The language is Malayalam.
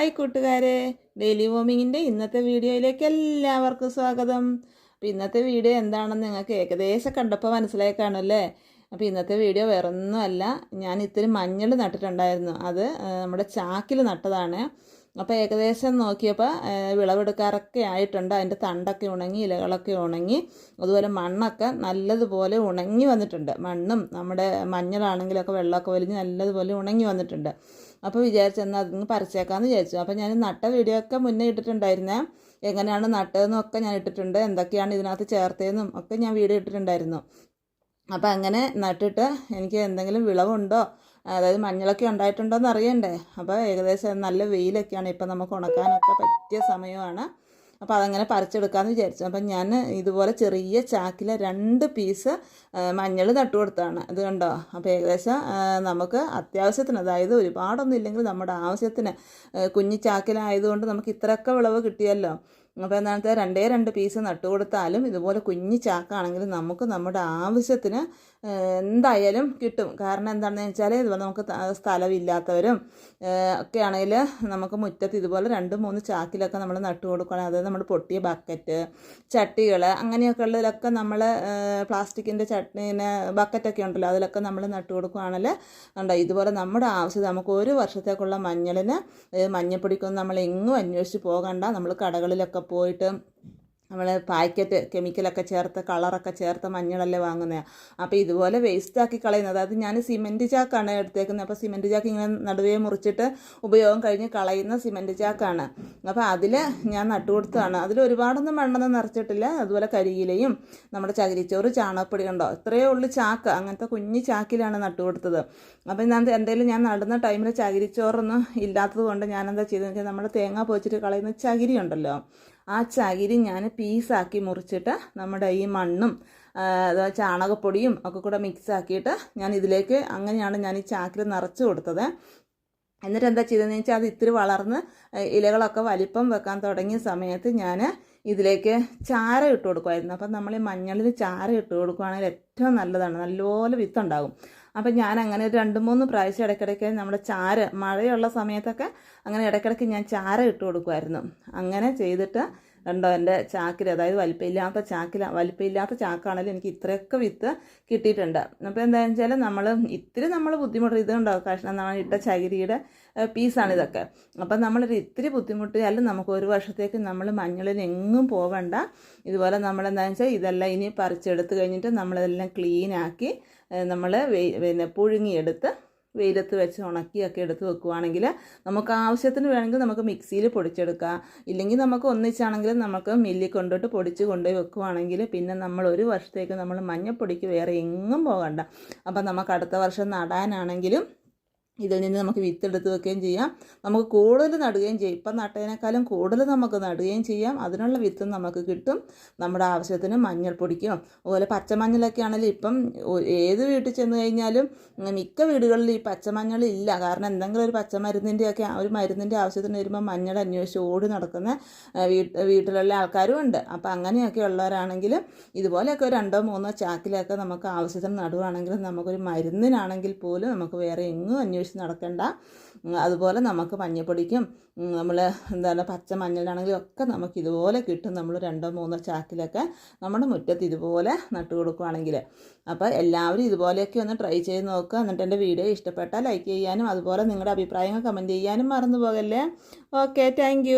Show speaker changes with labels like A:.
A: ഹായ് കൂട്ടുകാരെ. ഡെയിലി വോമിങ്ങിന്റെ ഇന്നത്തെ വീഡിയോയിലേക്ക് എല്ലാവർക്കും സ്വാഗതം. അപ്പോൾ ഇന്നത്തെ വീഡിയോ എന്താണെന്ന് നിങ്ങൾക്ക് ഏകദേശം കണ്ടപ്പോൾ മനസ്സിലായി കാണുമല്ലേ അപ്പോൾ ഇന്നത്തെ വീഡിയോ വേറൊന്നുമല്ല. ഞാൻ ഇത്തിരി മഞ്ഞൾ നട്ടിട്ടുണ്ടായിരുന്നു. അത് നമ്മുടെ ചാക്കിൽ നട്ടതാണ്. അപ്പോൾ ഏകദേശം നോക്കിയപ്പോൾ വിളവെടുക്കാറൊക്കെ ആയിട്ടുണ്ട്. അതിന്റെ തണ്ടൊക്കെ ഉണങ്ങി ഇലകളൊക്കെ ഉണങ്ങി അതുപോലെ മണ്ണൊക്കെ നല്ലതുപോലെ ഉണങ്ങി വന്നിട്ടുണ്ട്. മണ്ണും നമ്മുടെ മഞ്ഞളാണെങ്കിലൊക്കെ വെള്ളമൊക്കെ വലിഞ്ഞ് നല്ലതുപോലെ ഉണങ്ങി വന്നിട്ടുണ്ട്. അപ്പോൾ വിചാരിച്ചെന്നാൽ അതിന് പറിച്ചേക്കാമെന്ന് വിചാരിച്ചു. അപ്പോൾ ഞാൻ നട്ട വീഡിയോ ഒക്കെ മുന്നേ ഇട്ടിട്ടുണ്ടായിരുന്നേ. എങ്ങനെയാണ് നട്ടതെന്നും ഒക്കെ ഞാൻ ഇട്ടിട്ടുണ്ട്. എന്തൊക്കെയാണ് ഇതിനകത്ത് ചേർത്തതെന്നും ഒക്കെ ഞാൻ വീഡിയോ ഇട്ടിട്ടുണ്ടായിരുന്നു. അപ്പോൾ അങ്ങനെ നട്ടിട്ട് എനിക്ക് എന്തെങ്കിലും വിളവുണ്ടോ? അതായത് മഞ്ഞളൊക്കെ ഉണ്ടായിട്ടുണ്ടോ എന്ന് അറിയണ്ടേ? അപ്പോൾ ഏകദേശം നല്ല വെയിലൊക്കെയാണ് ഇപ്പം നമുക്ക് ഉണക്കാനൊക്കെ പറ്റിയ സമയമാണ്. അപ്പോൾ അതങ്ങനെ പറിച്ചെടുക്കാമെന്ന് വിചാരിച്ചു. അപ്പം ഞാൻ ഇതുപോലെ ചെറിയ ചാക്കിലെ രണ്ട് പീസ് മഞ്ഞൾ നട്ടു കൊടുത്താണ്. ഇത് കണ്ടോ? അപ്പോൾ ഏകദേശം നമുക്ക് അത്യാവശ്യത്തിന് അതായത് ഒരുപാടൊന്നും ഇല്ലെങ്കിൽ നമ്മുടെ ആവശ്യത്തിന് കുഞ്ഞി ചാക്കിലായതുകൊണ്ട് നമുക്ക് ഇത്രയൊക്കെ വിളവ് കിട്ടിയല്ലോ. അപ്പോൾ എന്താണെന്ന് രണ്ടേ രണ്ട് പീസ് നട്ടു കൊടുത്താലും ഇതുപോലെ കുഞ്ഞി ചാക്കാണെങ്കിൽ നമുക്ക് നമ്മുടെ ആവശ്യത്തിന് എന്തായാലും കിട്ടും. കാരണം എന്താണെന്ന് വെച്ചാൽ ഇതുപോലെ നമുക്ക് സ്ഥലമില്ലാത്തവരും ഒക്കെ ആണെങ്കിൽ നമുക്ക് മുറ്റത്ത് ഇതുപോലെ രണ്ട് മൂന്ന് ചാക്കിലൊക്കെ നമ്മൾ നട്ടു കൊടുക്കണം അതായത് നമ്മൾ പൊട്ടിയ ബക്കറ്റ് ചട്ടികൾ അങ്ങനെയൊക്കെ ഉള്ളതിലൊക്കെ നമ്മൾ പ്ലാസ്റ്റിക്കിന്റെ ചട്ടിന് ബക്കറ്റൊക്കെ ഉണ്ടല്ലോ അതിലൊക്കെ നമ്മൾ നട്ടു കൊടുക്കുകയാണെങ്കിൽ ഉണ്ടോ ഇതുപോലെ നമ്മുടെ ആവശ്യം നമുക്ക് ഒരു വർഷത്തേക്കുള്ള മഞ്ഞളിന് മഞ്ഞപ്പൊടിക്കൊന്നും നമ്മൾ എങ്ങും അന്വേഷിച്ച് പോകണ്ട. നമ്മൾ കടകളിലൊക്കെ പോയിട്ട് നമ്മൾ പാക്കറ്റ് കെമിക്കലൊക്കെ ചേർത്ത് കളറൊക്കെ ചേർത്ത് മഞ്ഞളല്ലേ വാങ്ങുന്നത് അപ്പോൾ ഇതുപോലെ വേസ്റ്റാക്കി കളയുന്നത്. അതായത് ഞാൻ സിമെന്റ് ചാക്കാണ് എടുത്തേക്കുന്നത്. അപ്പോൾ സിമെന്റ് ചാക്ക് ഇങ്ങനെ നടുവേ മുറിച്ചിട്ട് ഉപയോഗം കഴിഞ്ഞ് കളയുന്ന സിമെന്റ് ചാക്കാണ്. അപ്പോൾ അതിൽ ഞാൻ നട്ടുകൊടുത്തതാണ് അതിൽ ഒരുപാടൊന്നും മണ്ണൊന്നും നിറച്ചിട്ടില്ല. അതുപോലെ കരിയിലയും നമ്മുടെ ചകിരിച്ചോറ് ചാണകപ്പൊടി കണ്ടോ? ഇത്രയേ ഉള്ളൂ ചാക്ക്. അങ്ങനത്തെ കുഞ്ഞു ചാക്കിലാണ് നട്ടുകൊടുത്തത് അപ്പോൾ ഞാൻ എന്തെങ്കിലും ഞാൻ നടുന്ന ടൈമിൽ ചകിരിച്ചോറൊന്നും ഇല്ലാത്തത് കൊണ്ട് ഞാനെന്താ ചെയ്തതെന്ന് വെച്ചാൽ നമ്മുടെ തേങ്ങ പോച്ചിട്ട് കളയുന്ന ചകിരി ഉണ്ടല്ലോ ആ ചകിരി ഞാൻ പീസാക്കി മുറിച്ചിട്ട് നമ്മുടെ ഈ മണ്ണും ചാണകപ്പൊടിയും ഒക്കെ കൂടെ മിക്സ് ആക്കിയിട്ട് ഞാൻ ഇതിലേക്ക് അങ്ങനെയാണ് ഞാൻ ഈ ചാക്കിൽ നിറച്ച് കൊടുത്തത്. എന്നിട്ട് എന്താ ചെയ്തതെന്ന് വെച്ചാൽ അത് ഇത്തിരി വളർന്ന് ഇലകളൊക്കെ വലിപ്പം വെക്കാൻ തുടങ്ങിയ സമയത്ത് ഞാൻ ഇതിലേക്ക് ചാര ഇട്ട് കൊടുക്കുമായിരുന്നു അപ്പം നമ്മൾ ഈ മഞ്ഞളിൽ ചാര ഇട്ട് കൊടുക്കുകയാണെങ്കിൽ ഏറ്റവും നല്ലതാണ്. നല്ലപോലെ വിത്തുണ്ടാകും. അപ്പം ഞാൻ അങ്ങനെ രണ്ട് മൂന്ന് പ്രാവശ്യം ഇടയ്ക്കിടയ്ക്ക് നമ്മുടെ ചാര മഴയുള്ള സമയത്തൊക്കെ അങ്ങനെ ഇടയ്ക്കിടയ്ക്ക് ഞാൻ ചാര ഇട്ട് കൊടുക്കുമായിരുന്നു അങ്ങനെ ചെയ്തിട്ട് കണ്ടോ എന്റെ ചാക്കിൽ അതായത് വലിപ്പമില്ലാത്ത ചാക്കിൽ വലിപ്പമില്ലാത്ത ചാക്കാണെങ്കിലും എനിക്ക് ഇത്രയൊക്കെ വിത്ത് കിട്ടിയിട്ടുണ്ട്. അപ്പോൾ എന്താണെന്ന് വെച്ചാൽ നമ്മൾ ഇത്തിരി നമ്മൾ ബുദ്ധിമുട്ട് ഇതുണ്ടോ? കഷ്ണം നമ്മൾ ഇട്ട ചകിരിയുടെ പീസാണ് ഇതൊക്കെ. അപ്പം നമ്മളൊരു ഇത്തിരി ബുദ്ധിമുട്ടിയാലും നമുക്ക് ഒരു വർഷത്തേക്ക് നമ്മൾ മഞ്ഞളിന് എങ്ങും പോകണ്ട ഇതുപോലെ നമ്മൾ എന്താണെന്ന് വെച്ചാൽ ഇതെല്ലാം ഇനി പറിച്ചെടുത്ത് കഴിഞ്ഞിട്ട് നമ്മളിതെല്ലാം ക്ലീനാക്കി നമ്മൾ പിന്നെ പുഴുങ്ങിയെടുത്ത് വെയിലത്ത് വെച്ച് ഉണക്കിയൊക്കെ എടുത്ത് വെക്കുവാണെങ്കിൽ നമുക്ക് ആവശ്യത്തിന് വേണമെങ്കിൽ നമുക്ക് മിക്സിയിൽ പൊടിച്ചെടുക്കാം. ഇല്ലെങ്കിൽ നമുക്ക് ഒന്നിച്ചാണെങ്കിലും നമുക്ക് മില്ലിൽ കൊണ്ടുപോയിട്ട് പൊടിച്ച് കൊണ്ടുപോയി വെക്കുവാണെങ്കിൽ പിന്നെ നമ്മൾ ഒരു വർഷത്തേക്ക് നമ്മൾ മഞ്ഞപ്പൊടിക്ക് വേറെ എങ്ങും പോകണ്ട. അപ്പം നമുക്ക് അടുത്ത വർഷം നടാനാണെങ്കിലും ഇതിൽ നിന്ന് നമുക്ക് വിത്തെടുത്ത് വെക്കുകയും ചെയ്യാം. നമുക്ക് കൂടുതൽ നടുകയും ചെയ്യാം ഇപ്പം നട്ടതിനേക്കാളും കൂടുതൽ നമുക്ക് നടുകയും ചെയ്യാം. അതിനുള്ള വിത്തും നമുക്ക് കിട്ടും. നമ്മുടെ ആവശ്യത്തിന് മഞ്ഞൾപ്പൊടിക്കും അതുപോലെ പച്ചമഞ്ഞളൊക്കെ ആണെങ്കിലും ഇപ്പം ഏത് വീട്ടിൽ ചെന്ന് കഴിഞ്ഞാലും മിക്ക വീടുകളിലും ഈ പച്ചമഞ്ഞൾ ഇല്ല. കാരണം എന്തെങ്കിലും ഒരു പച്ചമരുന്നിന്റെയൊക്കെ ഒരു മരുന്നിന്റെ ആവശ്യത്തിന് വരുമ്പോൾ മഞ്ഞൾ അന്വേഷിച്ച് ഓടി നടക്കുന്ന വീട്ടിലുള്ള ആൾക്കാരും ഉണ്ട്. അപ്പോൾ അങ്ങനെയൊക്കെ ഉള്ളവരാണെങ്കിൽ ഇതുപോലെയൊക്കെ രണ്ടോ മൂന്നോ ചാക്കിലൊക്കെ നമുക്ക് ആവശ്യത്തിന് നടുവാണെങ്കിൽ നമുക്കൊരു മരുന്നിനാണെങ്കിൽ പോലും നമുക്ക് വേറെ എങ്ങും അന്വേഷിച്ച് നടക്കണ്ട. നടക്കേണ്ട അതുപോലെ നമുക്ക് മഞ്ഞപ്പൊടിക്കും നമ്മൾ എന്താണ് പച്ച മഞ്ഞളിനാണെങ്കിലും ഒക്കെ നമുക്ക് ഇതുപോലെ കിട്ടും. നമ്മൾ രണ്ടോ മൂന്നോ ചാക്കിലൊക്കെ നമ്മുടെ മുറ്റത്ത് ഇതുപോലെ നട്ടു കൊടുക്കുകയാണെങ്കിൽ അപ്പോൾ എല്ലാവരും ഇതുപോലെയൊക്കെ ഒന്ന് ട്രൈ ചെയ്ത് നോക്കുക. എന്നിട്ട് എന്റെ വീഡിയോ ഇഷ്ടപ്പെട്ടാൽ ലൈക്ക് ചെയ്യാനും അതുപോലെ നിങ്ങളുടെ അഭിപ്രായങ്ങൾ കമന്റ് ചെയ്യാനും മറന്നു പോകല്ലേ. Okay thank